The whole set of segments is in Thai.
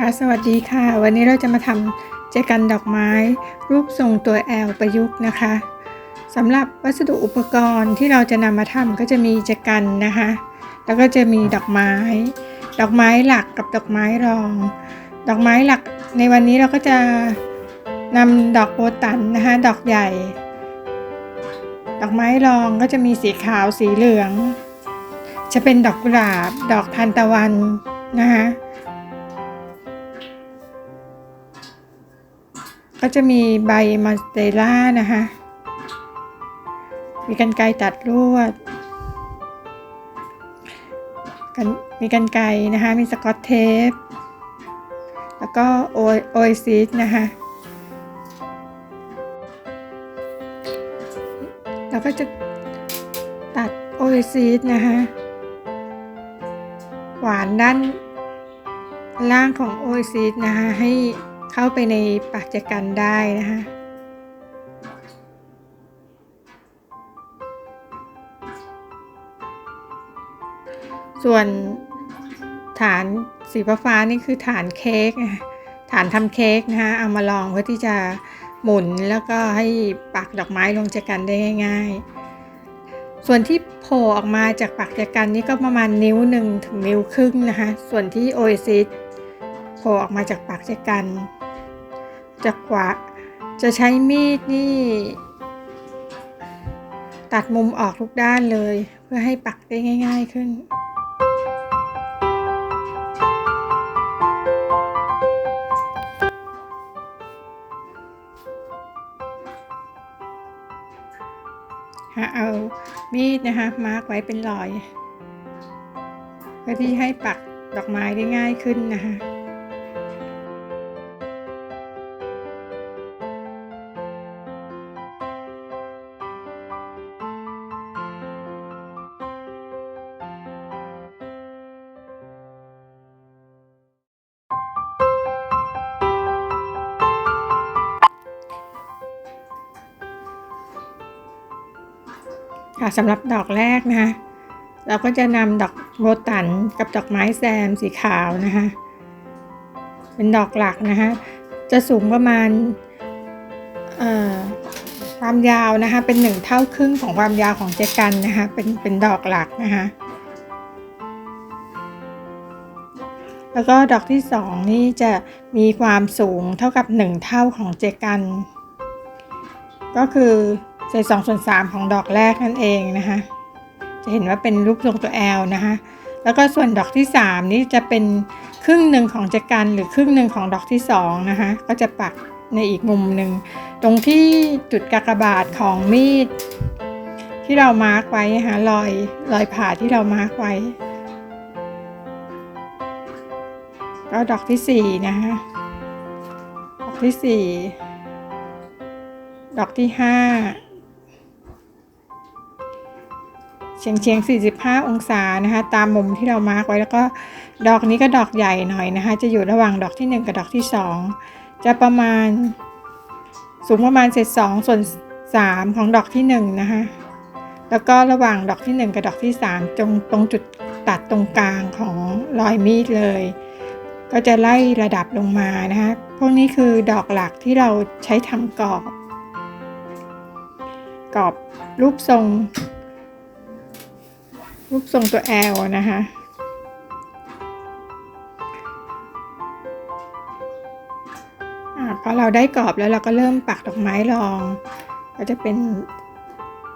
ค่ะสวัสดีค่ะ วันนี้เราจะมาทำแจกันดอกไม้ รูปทรงตัว L ประยุกต์นะคะสำหรับวัสดุอุปกรณ์ที่เราจะนำมาทำก็จะมีแจกันนะคะ แล้วก็จะมีดอกไม้ ดอกไม้หลักกับดอกไม้รอง ดอกไม้หลักในวันนี้เราก็จะนำดอกโบตันนะคะ ดอกใหญ่ ดอกไม้รองก็จะมีสีขาวสีเหลือง จะเป็นดอกกุหลาบ ดอกทานตะวันนะคะ ก็จะมีใบมอนสเตล่านะคะ มีกันไกตัดลวดกันมีกันไกนะคะ มีสกอตเทป แล้วก็โอโอซิสนะคะเราก็จะตัดโอซิสนะคะหวานด้านล่างของโอซิสนะคะให้ เข้าไปในปากจักันได้นะคะส่วนฐานสีฟ้านี่คือฐานเค้กฐานทำเค้กนะคะเอามาลองเพื่อที่จะหมุนแล้วก็ให้ปักดอกไม้ลงจักกันได้ง่ายๆ ส่วนที่โผล่ออกมาจากปากจักกันนี่ก็ประมาณนิ้วหนึ่งถึงนิ้วครึ่งนะคะ ส่วนที่โอเอซิสโผล่ออกมาจากปากจักกัน จะกว่าจะใช้มีดนี่ ตัดมุมออกทุกด้านเลย เพื่อให้ปักได้ง่าย ๆขึ้นหาเอามีดนะคะมาร์กไว้เป็นรอย เพื่อที่ให้ปักดอกไม้ได้ง่ายขึ้นนะคะ ค่ะสำหรับดอกแรกนะคะเราก็จะนำดอกโรตันกับดอกไม้แซมสีขาวนะคะเป็นดอกหลักนะคะจะสูงประมาณความยาวนะคะเป็นหนึ่งเท่าครึ่งของความยาวของเจกันนะคะเป็นเป็นดอกหลักนะคะแล้วก็ดอกที่สองนี่จะมีความสูงเท่ากับหนึ่งเท่าของเจกัน ก็คือ ใส่2ส่วน3ของดอกแรกนั่นเองนะคะจะเห็นว่าเป็นรูปทรงตัวแอลนะคะแล้วก็ส่วนดอกที่ 3 นี้จะเป็นครึ่งหนึ่งของจักรันหรือครึ่งหนึ่งของดอกที่2นะคะก็จะปักในอีกมุมหนึ่งตรงที่จุดกากบาทของมีด ที่เรามาร์กไว้นะคะรอยรอยผ่าที่เรามาร์กไว้ก็ดอกที่ 4 นะคะดอกที่ 4 ดอกที่ 5 เฉียงเฉียง45 องศานะคะ ตามมุมที่เรามาร์กไว้แล้วก็ดอกนี้ก็ดอกใหญ่หน่อยนะคะ จะอยู่ระหว่างดอกที่ 1 กับดอกที่ 2 จะประมาณสูงประมาณเศษ2ส่วน 3 ของดอกที่ 1 นะคะ แล้วก็ระหว่างดอกที่ 1 กับดอกที่ 3 ตรงตรงจุดตัดตรงกลางของรอยมีดเลย ก็จะไล่ระดับลงมานะคะ พวกนี้คือดอกหลักที่เราใช้ทำกรอบ กรอบรูปทรง รูปทรงตัว L นะคะอะพอเราได้กรอบแล้วเราก็เริ่มปักดอกไม้รอง ก็จะเป็น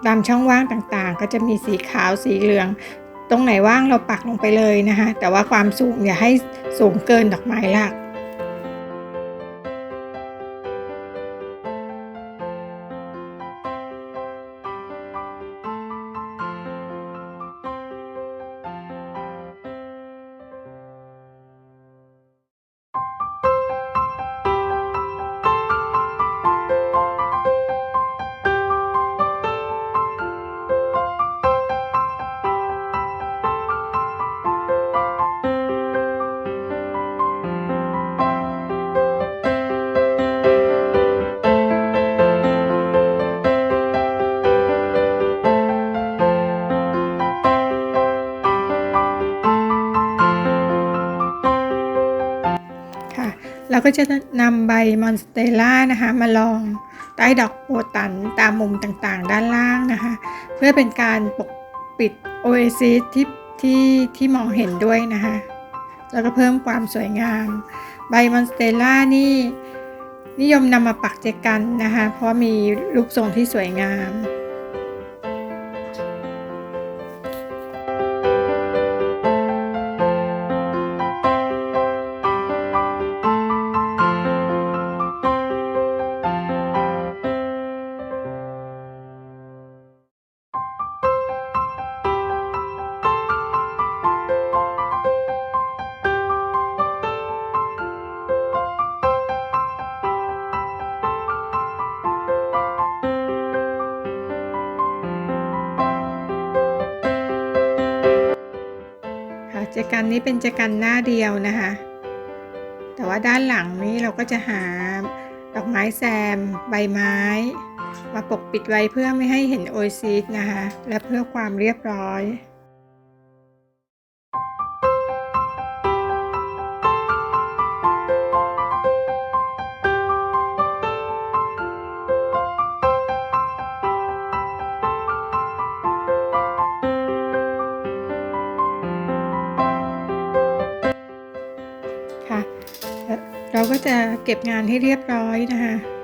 ตามช่องว่างต่างๆ ก็จะมีสีขาวสีเหลือง ตรงไหนว่างเราปักลงไปเลยนะคะ แต่ว่าความสูงอย่าให้สูงเกินดอกไม้หลัก เราก็จะนำใบมอนสเตล่านะคะมาลองใต้ดอกโบตันตามมุมต่างๆ ด้านล่างนะคะ เพื่อเป็นการปกปิดโอเอซิสที่ที่ที่มองเห็นด้วยนะคะแล้วก็เพิ่มความสวยงาม ใบมอนสเตล่านี่นิยมนำมาปักเจกันนะคะ เพราะมีรูปทรงที่สวยงาม เจกันนี้เป็นเจกันหน้าเดียวนะคะ แต่ว่าด้านหลังนี้เราก็จะหาดอกไม้แซม ใบไม้ มาปกปิดไว้เพื่อไม่ให้เห็นโอซีสนะคะ และเพื่อความเรียบร้อย ก็จะเก็บงานให้เรียบร้อยนะคะ